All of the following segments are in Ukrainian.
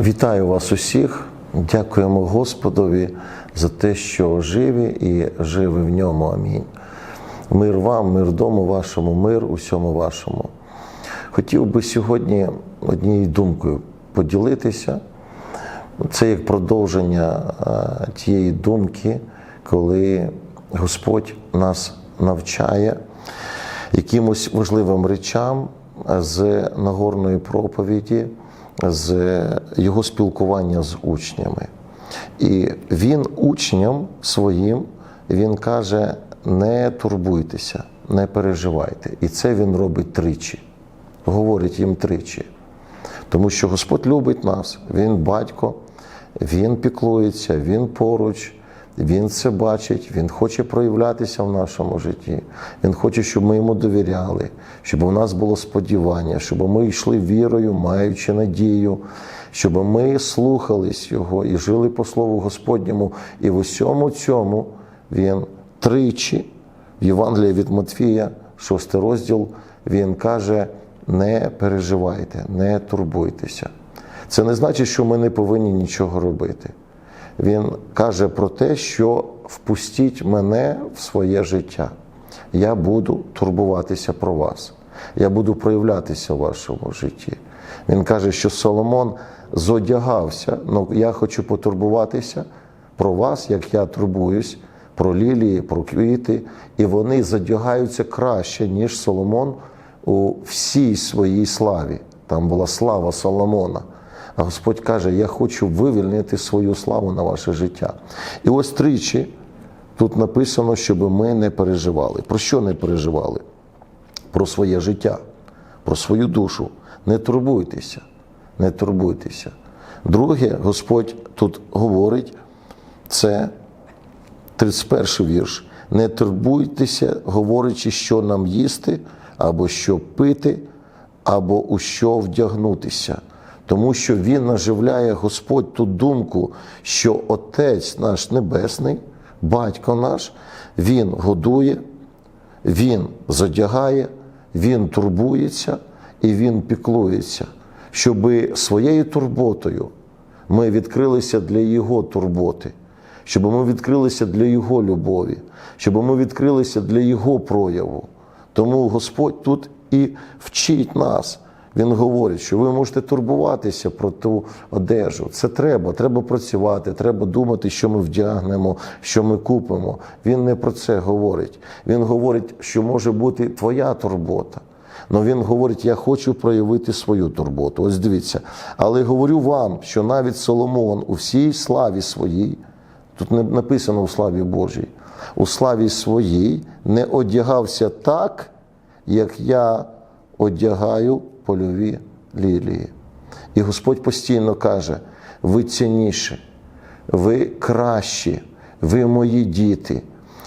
Вітаю вас усіх. Дякуємо Господові за те, що живі і живі в ньому. Амінь. Мир вам, мир дому вашому, мир усьому вашому. Хотів би сьогодні однією думкою поділитися. Це як продовження е, тієї думки, коли Господь нас навчає якимось важливим речам з Нагорної проповіді, з його спілкування з учнями. І він учням своїм він каже: не турбуйтеся, не переживайте. І це він робить тричі, говорить їм тричі. Тому що Господь любить нас, Він батько, Він піклується, Він поруч, Він це бачить, Він хоче проявлятися в нашому житті. Він хоче, щоб ми йому довіряли, щоб у нас було сподівання, щоб ми йшли вірою, маючи надію, щоб ми слухались Його і жили по Слову Господньому. І в усьому цьому Він тричі в Євангелії від Матфія, 6 розділ, він каже: не переживайте, не турбуйтеся. Це не значить, що ми не повинні нічого робити. Він каже про те, що впустіть мене в своє життя. Я буду турбуватися про вас. Я буду проявлятися в вашому житті. Він каже, що Соломон зодягався, але я хочу потурбуватися про вас, як я турбуюсь, про лілії, про квіти, і вони задягаються краще, ніж Соломон у всій своїй славі. Там була слава Соломона. А Господь каже: Я хочу вивільнити свою славу на ваше життя. І ось тричі тут написано, щоб ми не переживали. Про що не переживали? Про своє життя, про свою душу. Не турбуйтеся, не турбуйтеся. Друге, Господь тут говорить, це 31 вірш. Не турбуйтеся, говорячи, що нам їсти, або що пити, або у що вдягнутися. Тому що Він наживляє Господь ту думку, що Отець наш Небесний, Батько наш, Він годує, Він задягає, Він турбується і Він піклується, щоб своєю турботою ми відкрилися для Його турботи, щоб ми відкрилися для Його любові, щоб ми відкрилися для Його прояву. Тому Господь тут і вчить нас. Він говорить, що ви можете турбуватися про ту одежу. Це треба, треба працювати, треба думати, що ми вдягнемо, що ми купимо. Він не про це говорить. Він говорить, що може бути твоя турбота. Але він говорить, я хочу проявити свою турботу. Ось дивіться. Але говорю вам, що навіть Соломон у всій славі своїй, тут не написано у славі Божій, у славі своїй не одягався так, як я одягаю польові лілії. І Господь постійно каже: ви цінніші, ви кращі, ви мої діти.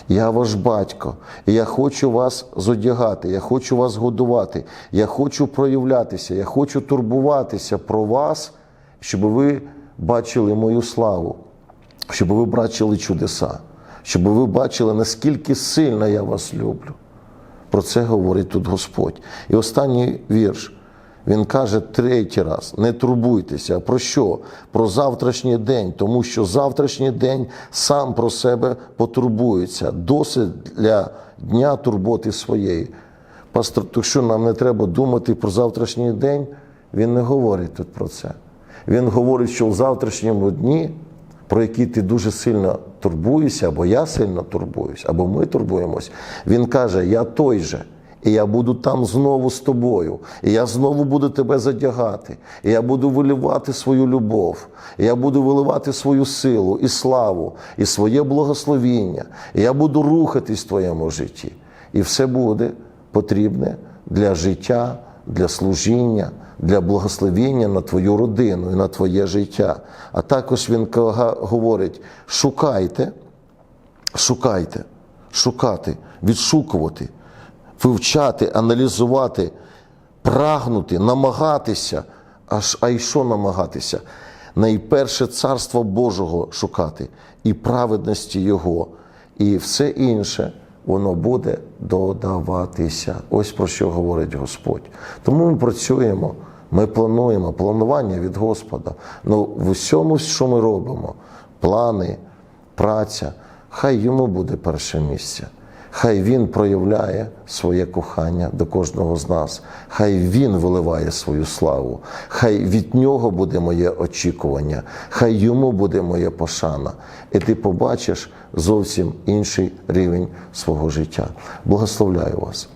Я ваш батько, і я хочу вас зодягати, я хочу вас годувати, я хочу проявлятися, я хочу турбуватися про вас, щоб ви бачили мою славу, щоб ви бачили чудеса, щоб ви бачили, наскільки сильно я вас люблю. Про це говорить тут Господь. І останній вірш. Він каже третій раз: не турбуйтеся. Про що? Про завтрашній день, тому що завтрашній день сам про себе потурбується. Досить для дня турботи своєї. Пастор, то що нам не треба думати про завтрашній день? Він не говорить тут про це. Він говорить, що в завтрашньому дні, про який ти дуже сильно турбуєшся, або я сильно турбуюсь, або ми турбуємось. Він каже: Я той же. І я буду там знову з тобою, і я знову буду тебе задягати, і я буду виливати свою любов, і я буду виливати свою силу і славу, і своє благословіння, і я буду рухатись в твоєму житті. І все буде потрібне для життя, для служіння, для благословіння на твою родину і на твоє життя. А також він говорить: шукайте, шукайте, шукати, відшукувати вивчати, аналізувати, прагнути, намагатися. А й що намагатися? Найперше царство Божого шукати і праведності Його, і все інше воно буде додаватися. Ось про що говорить Господь. Тому ми працюємо Ми плануємо планування від Господа. Ну, в усьому, що ми робимо, плани, праця, хай йому буде перше місце. Хай він проявляє своє кохання до кожного з нас. Хай він виливає свою славу. Хай від нього буде моє очікування, хай йому буде моя пошана. І ти побачиш зовсім інший рівень свого життя. Благословляю вас.